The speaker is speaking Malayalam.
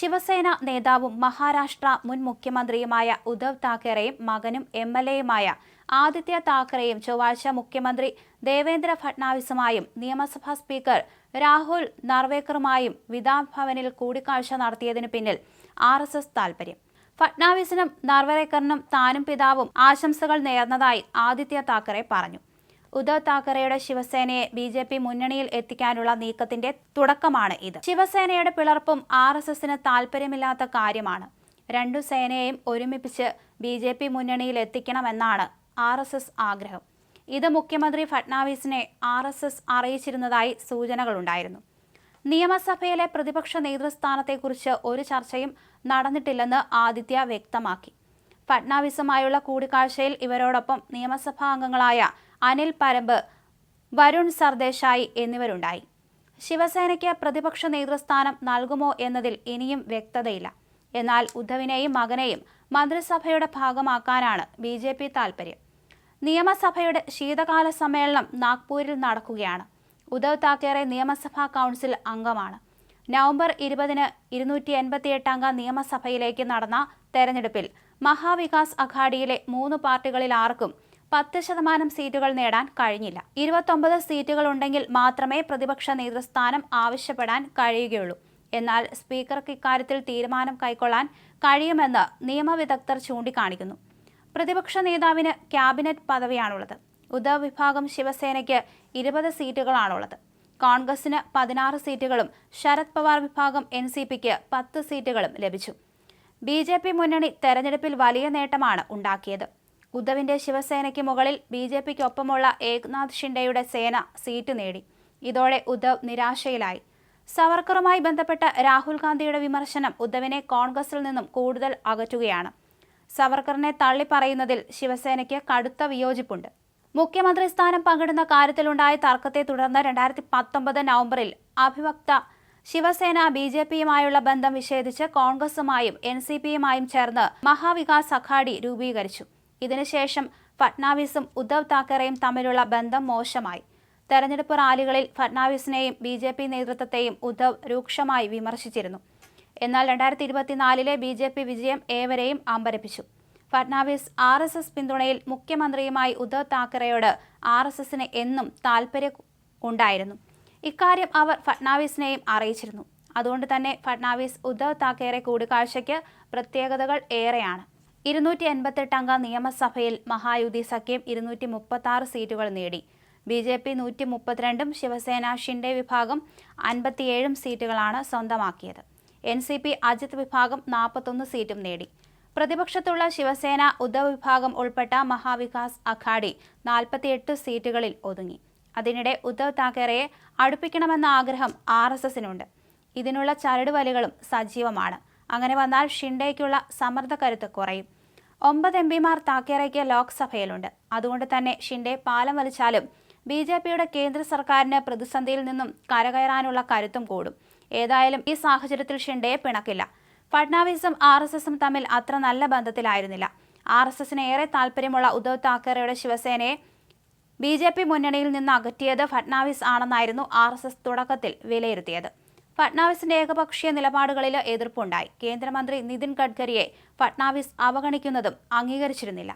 ശിവസേന നേതാവും മഹാരാഷ്ട്ര മുൻ മുഖ്യമന്ത്രിയുമായ ഉദ്ധവ് താക്കറെയും മകനും എം എൽ എയുമായ ആദിത്യ താക്കറെയും ചൊവ്വാഴ്ച മുഖ്യമന്ത്രി ദേവേന്ദ്ര ഫട്നാവിസുമായും നിയമസഭാ സ്പീക്കർ രാഹുൽ നർവേക്കറുമായും വിധാൻ ഭവനിൽ കൂടിക്കാഴ്ച നടത്തിയതിനു പിന്നിൽ ആർ എസ് എസ് താൽപര്യം. ഫട്നാവിസിനും നർവേക്കറിനും താനും പിതാവും ആശംസകൾ നേർന്നതായി ആദിത്യ താക്കറെ പറഞ്ഞു. ഉദ്ധവ് താക്കറെയുടെ ശിവസേനയെ ബി ജെ പി മുന്നണിയിൽ എത്തിക്കാനുള്ള നീക്കത്തിന്റെ തുടക്കമാണ് ഇത്. ശിവസേനയുടെ പിളർപ്പും ആർ എസ് എസിന് താല്പര്യമില്ലാത്ത കാര്യമാണ്. രണ്ടു സേനയെയും ഒരുമിപ്പിച്ച് ബി ജെ പി മുന്നണിയിൽ എത്തിക്കണമെന്നാണ് ആർ എസ് എസ് ആഗ്രഹം. ഇത് മുഖ്യമന്ത്രി ഫട്നാവിസിനെ ആർ എസ് എസ് അറിയിച്ചിരുന്നതായി സൂചനകളുണ്ടായിരുന്നു. നിയമസഭയിലെ പ്രതിപക്ഷ നേതൃസ്ഥാനത്തെക്കുറിച്ച് ഒരു ചർച്ചയും നടന്നിട്ടില്ലെന്ന് ആദിത്യ വ്യക്തമാക്കി. ഫട്നാവിസുമായുള്ള കൂടിക്കാഴ്ചയിൽ ഇവരോടൊപ്പം നിയമസഭാ അംഗങ്ങളായ അനിൽ പരമ്പ് വരുൺ സർദേശായി എന്നിവരുണ്ടായി. ശിവസേനയ്ക്ക് പ്രതിപക്ഷ നേതൃസ്ഥാനം നൽകുമോ എന്നതിൽ ഇനിയും വ്യക്തതയില്ല. എന്നാൽ ഉദ്ധവിനെയും മകനെയും മന്ത്രിസഭയുടെ ഭാഗമാക്കാനാണ് ബി ജെ പി താൽപര്യം. നിയമസഭയുടെ ശീതകാല സമ്മേളനം നാഗ്പൂരിൽ നടക്കുകയാണ്. ഉദ്ധവ് താക്കറെ നിയമസഭാ കൗൺസിൽ അംഗമാണ്. നവംബർ ഇരുപതിന് ഇരുന്നൂറ്റി എൺപത്തിയെട്ട് അംഗ നിയമസഭയിലേക്ക് നടന്ന തെരഞ്ഞെടുപ്പിൽ മഹാവികാസ് അഘാഡിയിലെ മൂന്ന് പാർട്ടികളിൽ ആർക്കും പത്ത് ശതമാനം സീറ്റുകൾ നേടാൻ കഴിഞ്ഞില്ല. ഇരുപത്തൊമ്പത് സീറ്റുകൾ ഉണ്ടെങ്കിൽ മാത്രമേ പ്രതിപക്ഷ നേതൃസ്ഥാനം ആവശ്യപ്പെടാൻ കഴിയുകയുള്ളൂ. എന്നാൽ സ്പീക്കർക്ക് ഇക്കാര്യത്തിൽ തീരുമാനം കൈക്കൊള്ളാൻ കഴിയുമെന്ന് നിയമവിദഗ്ധർ ചൂണ്ടിക്കാണിക്കുന്നു. പ്രതിപക്ഷ നേതാവിന് ക്യാബിനറ്റ് പദവിയാണുള്ളത്. ഉദ്ധവ് വിഭാഗം ശിവസേനയ്ക്ക് ഇരുപത് സീറ്റുകളാണുള്ളത്. കോൺഗ്രസിന് പതിനാറ് സീറ്റുകളും ശരത് പവാർ വിഭാഗം എൻ സി പിക്ക് പത്ത് സീറ്റുകളും ലഭിച്ചു. ബി ജെ പി മുന്നണി തെരഞ്ഞെടുപ്പിൽ വലിയ നേട്ടമാണ് ഉണ്ടാക്കിയത്. ഉദ്ധവിന്റെ ശിവസേനയ്ക്ക് മുകളിൽ ബി ജെ പിക്കൊപ്പമുള്ള ഏക്നാഥ് ഷിൻഡെയുടെ സേന സീറ്റ് നേടി. ഇതോടെ ഉദ്ധവ് നിരാശയിലായി. സവർക്കറുമായി ബന്ധപ്പെട്ട രാഹുൽ ഗാന്ധിയുടെ വിമർശനം ഉദ്ധവിനെ കോൺഗ്രസിൽ നിന്നും കൂടുതൽ അകറ്റുകയാണ്. സവർക്കറിനെ തള്ളിപ്പറയുന്നതിൽ ശിവസേനയ്ക്ക് കടുത്ത വിയോജിപ്പുണ്ട്. മുഖ്യമന്ത്രി സ്ഥാനം പങ്കിടുന്ന കാര്യത്തിലുണ്ടായ തർക്കത്തെ തുടർന്ന് രണ്ടായിരത്തി പത്തൊമ്പത് നവംബറിൽ അഭിവക്ത ശിവസേന ബി ജെ പിയുമായുള്ള ബന്ധം വിച്ഛേദിച്ച് കോൺഗ്രസുമായും എൻ സി പിയുമായും ചേർന്ന് മഹാവികാസ് അഘാഡി രൂപീകരിച്ചു. ഇതിനുശേഷം ഫട്നാവിസും ഉദ്ധവ് താക്കറെയും തമ്മിലുള്ള ബന്ധം മോശമായി. തെരഞ്ഞെടുപ്പ് റാലികളിൽ ഫട്നാവിസിനെയും ബി ജെ പി നേതൃത്വത്തെയും ഉദ്ധവ് രൂക്ഷമായി വിമർശിച്ചിരുന്നു. എന്നാൽ രണ്ടായിരത്തി ഇരുപത്തിനാലിലെ ബി ജെ പി വിജയം ഏവരെയും അമ്പരപ്പിച്ചു. ഫട്നാവിസ് ആർ എസ് എസ് പിന്തുണയിൽ മുഖ്യമന്ത്രിയുമായി ഉദ്ധവ് താക്കറെയോട് ആർ എസ് എസിന് എന്നും താൽപ്പര്യം ഉണ്ടായിരുന്നു. ഇക്കാര്യം അവർ ഫട്നാവിസിനെയും അറിയിച്ചിരുന്നു. അതുകൊണ്ട് തന്നെ ഫട്നാവിസ് ഉദ്ധവ് താക്കറെ കൂടിക്കാഴ്ചയ്ക്ക് പ്രത്യേകതകൾ ഏറെയാണ്. ഇരുന്നൂറ്റി എൺപത്തെട്ട് അംഗ നിയമസഭയിൽ മഹായുതി സഖ്യം ഇരുന്നൂറ്റി മുപ്പത്തി സീറ്റുകൾ നേടി. ബി ജെ പി നൂറ്റി മുപ്പത്തിരണ്ടും ശിവസേന ഷിൻഡെ വിഭാഗം അൻപത്തിയേഴും സീറ്റുകളാണ് സ്വന്തമാക്കിയത്. എൻ സി പി അജിത് വിഭാഗം നാൽപ്പത്തൊന്ന് സീറ്റും നേടി. പ്രതിപക്ഷത്തുള്ള ശിവസേന ഉദ്ധവ് വിഭാഗം ഉൾപ്പെട്ട മഹാവികാസ് അഘാഡി നാൽപ്പത്തിയെട്ട് സീറ്റുകളിൽ ഒതുങ്ങി. അതിനിടെ ഉദ്ധവ് താക്കറെയെ അടുപ്പിക്കണമെന്ന ആഗ്രഹം ആർ എസ് എസിനുണ്ട്. ഇതിനുള്ള ചരടുവലികളും സജീവമാണ്. അങ്ങനെ വന്നാൽ ഷിൻഡേക്കുള്ള സമ്മർദ്ദക്കരുത്ത് കുറയും. ഒമ്പത് എം പിമാർ താക്കേറയ്ക്ക് ലോക്സഭയിലുണ്ട്. അതുകൊണ്ട് തന്നെ ഷിൻഡെ പാലം വലിച്ചാലും ബി ജെ പിയുടെ കേന്ദ്ര സർക്കാരിന് പ്രതിസന്ധിയിൽ നിന്നും കരകയറാനുള്ള കരുത്തും കൂടും. ഏതായാലും ഈ സാഹചര്യത്തിൽ ഷിൻഡയെ പിണക്കില്ല. ഫഡ്നാവിസും ആർ എസ് എസും തമ്മിൽ അത്ര നല്ല ബന്ധത്തിലായിരുന്നില്ല. ആർ എസ് എസിന് ഏറെ താല്പര്യമുള്ള ഉദ്ധവ് താക്കറെയുടെ ശിവസേനയെ ബി ജെ പി മുന്നണിയിൽ നിന്ന് അകറ്റിയത് ഫട്നാവിസ് ആണെന്നായിരുന്നു ആർ എസ് എസ് തുടക്കത്തിൽ വിലയിരുത്തിയത്. ഫട്നാവിസിന്റെ ഏകപക്ഷീയ നിലപാടുകളിൽ എതിർപ്പുണ്ടായി. കേന്ദ്രമന്ത്രി നിതിൻ ഗഡ്കരിയെ ഫട്നാവിസ് അവഗണിക്കുന്നതും അംഗീകരിച്ചിരുന്നില്ല.